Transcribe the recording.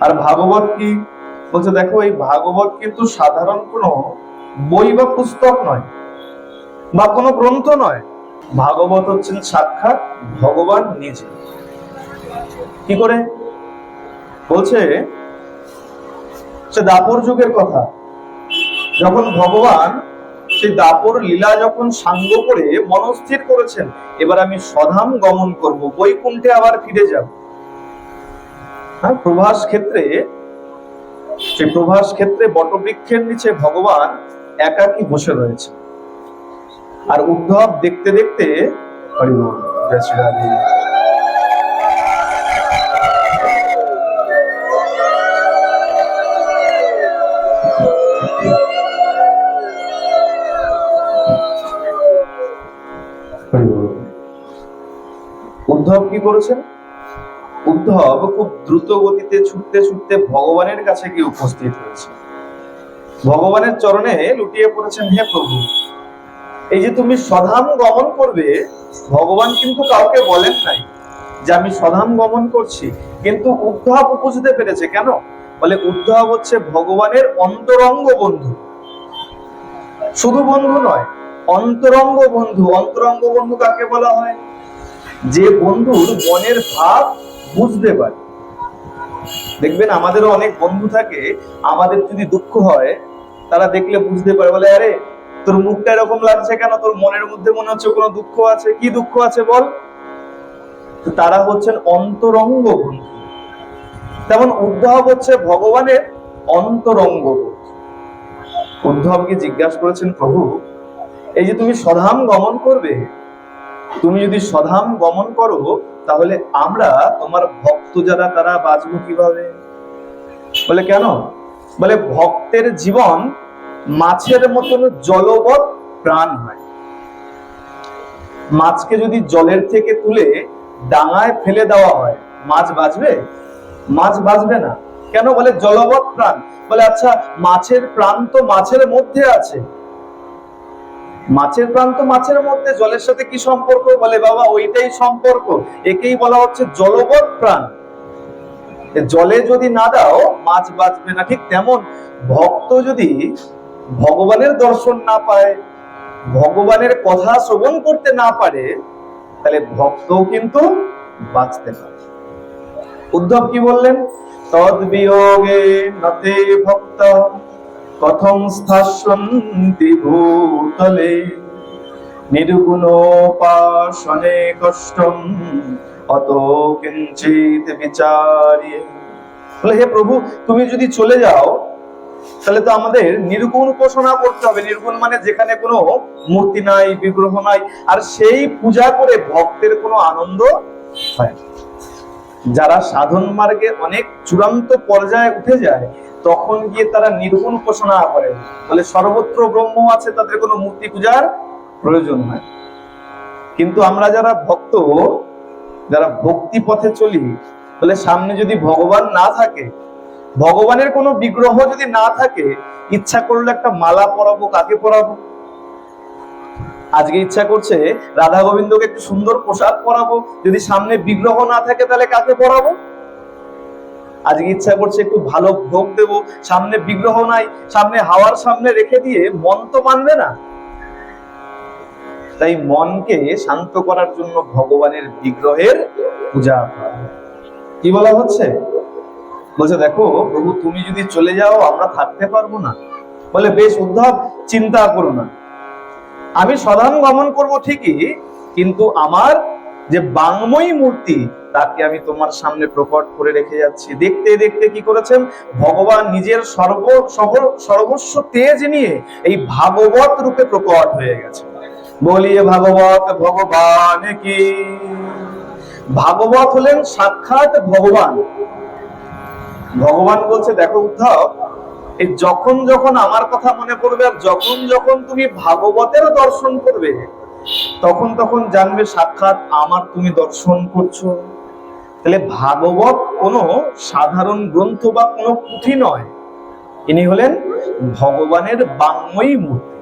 আর ভাগবত কি? বলছে, দেখো, এই ভাগবত কিন্তু সাধারণ কোনো বই বা পুস্তক নয়, বা কোনো গ্রন্থ নয়। ভাগবত হচ্ছেন সাক্ষাৎ ভগবান নিজে। কি করে? বলছে, সে দাপর যুগের কথা। যখন ভগবান সেই দাপর লীলা যখন সাঙ্গ করে মনস্থির করেছেন, এবার আমি সধাম গমন করব, বৈকুণ্ঠে আবার ফিরে যাব। হ্যাঁ প্রভাস ক্ষেত্রে সেই প্রভাস ক্ষেত্রে বটবৃক্ষের নিচে ভগবান একাকী বসে রয়েছে। আর উদ্ধব দেখতে দেখতে। উদ্ধব কি করেছেন? উদ্ধব খুব দ্রুত গতিতে ছুটতে ছুটতে ভগবানের কাছে গিয়ে উপস্থিত হয়েছে। ভগবানের চরণে লুটিয়ে পড়েছেন হে প্রভু। এই যে তুমি সধাম গমন করবে, ভগবান কিন্তু কাউকে বলেন নাই যে আমি সধাম গমন করছি, কিন্তু উদ্ধব বুঝতে পেরেছে কেন? বলে উদ্ধব হচ্ছে ভগবানের অন্তরঙ্গ বন্ধু। শুধু বন্ধু নয়, অন্তরঙ্গ বন্ধু। অন্তরঙ্গ বন্ধু কাকে বলা হয়? যে বন্ধুর মনের ভাব বুঝতে পারে। দেখবেন আমাদেরও অনেক বন্ধু থাকে, আমাদের যদি দুঃখ হয়, তারা দেখলে বুঝতে পারে, বলে, আরে, তোর মুখটা এরকম লাগছে কেন? তোর মনের মধ্যে মনে হচ্ছে কোনো দুঃখ আছে? কি দুঃখ আছে বল? তারা হচ্ছেন অন্তরঙ্গ বন্ধু। তেমন উদ্ধব হচ্ছে ভগবানের অন্তরঙ্গ উদ্ধবকে জিজ্ঞাসা করেছেন, প্রভু, এই যে তুমি সধাম গমন করবে, তুমি যদি সধাম গমন করো তাহলে আমরা তোমার ভক্ত যারা, তারা বাঁচবো কীভাবে? বলে কেন? বলে ভক্তের জীবন মাছের মতন জলবৎ প্রাণ হয়। মাছকে যদি জলের থেকে তুলে ডাঙায় ফেলে দেওয়া হয়, মাছ বাঁচবে? মাছ বাঁচবে না। কেন? বলে জলবৎ প্রাণ। বলে আচ্ছা মাছের প্রাণ তো মাছের মধ্যে আছে। মাছের প্রাণ তো মাছের মধ্যে জলের সাথে কি সম্পর্ক? বলে বাবা, ওইটাই সম্পর্ক। একেই বলা হচ্ছে জলবৎ প্রাণ। জলে যদি না দাও, মাছ বাঁচবে না। ঠিক তেমন ভক্ত যদি ভগবানের দর্শন না পায়, ভগবানের কথা শ্রবণ করতে না পারে, তাহলে ভক্ত কিন্তু বাঁচতে পারে। উদ্ধব কি বললেন? তদ বিয়োগে নতে ভক্ত। কথম স্থাসন্তি ভূতলে। নির্গুণোপাসনে কষ্টম অত কিঞ্চিত বিচারি বলে, হে প্রভু, তুমি যদি চলে যাও, তাহলে তো আমাদের নির্গুণ উপাসনা করতে হবে। নির্গুণ মানে যেখানে কোনো মূর্তি নাই, বিগ্রহ নাই, আর সেই পূজা করে ভক্তের কোনো আনন্দ হয় যারা সাধন মার্গে অনেক চূড়ান্ত পর্যায়ে উঠে যায় তখন গিয়ে তারা নির্গুণ উপাসনা করে। বলে সর্বত্র ব্রহ্ম আছে, তাদের কোনো মূর্তি পূজার প্রয়োজন হয় কিন্তু আমরা যারা ভক্ত, যারা ভক্তি পথে চলি বলে সামনে যদি ভগবান না থাকে, ভগবানের কোনো বিগ্রহ যদি না থাকে, ইচ্ছা করলে একটা মালা পরাবো, কাকে পরাবো? আজকে ইচ্ছা করছে রাধা গোবিন্দকে একটু সুন্দর পোশাক পরাবো। যদি সামনে বিগ্রহ না থাকে, তাহলে কাকে পরাবো? আজকে ইচ্ছা করছে একটু ভালো ভোগ দেব। সামনে বিগ্রহ নাই, সামনে হাওয়ার সামনে রেখে দিয়ে মন তো মানবে না। তাই মনকে শান্ত করার জন্য ভগবানের বিগ্রহের পূজা কি বলা হচ্ছে? বলছে, দেখো প্রভু, তুমি যদি চলে যাও, আমরা থাকতে পারব না। বলে, বেশ উদ্ধব, চিন্তা করো না। আমি সদান গমন করব ঠিকই, কিন্তু আমার যে বাংময়ী মূর্তি তাকে আমি তোমার সামনে প্রকট করে রেখে যাচ্ছি। দেখতে দেখতে কি করেছেন? ভগবান নিজের সর্ব সর্ব- সর্বস্ব তেজ নিয়ে এই ভাগবত রূপে প্রকট হয়ে গেছে। বলিয়ে ভাগবত, ভগবান কি? ভাগবত হলেন সাক্ষাৎ ভগবান। ভগবান বলছে, দেখো উদ্ধব, এই যখন যখন আমার কথা মনে পড়বে আর যখন যখন তুমি ভাগবতের দর্শন করবে, তখন তখন জানবে সাক্ষাৎ আমার তুমি দর্শন করছ। তাহলে ভাগবত কোনো সাধারণ গ্রন্থ বা কোনো পুঁথি নয়। ইনি হলেন ভগবানের বাংময়ী মূর্তি।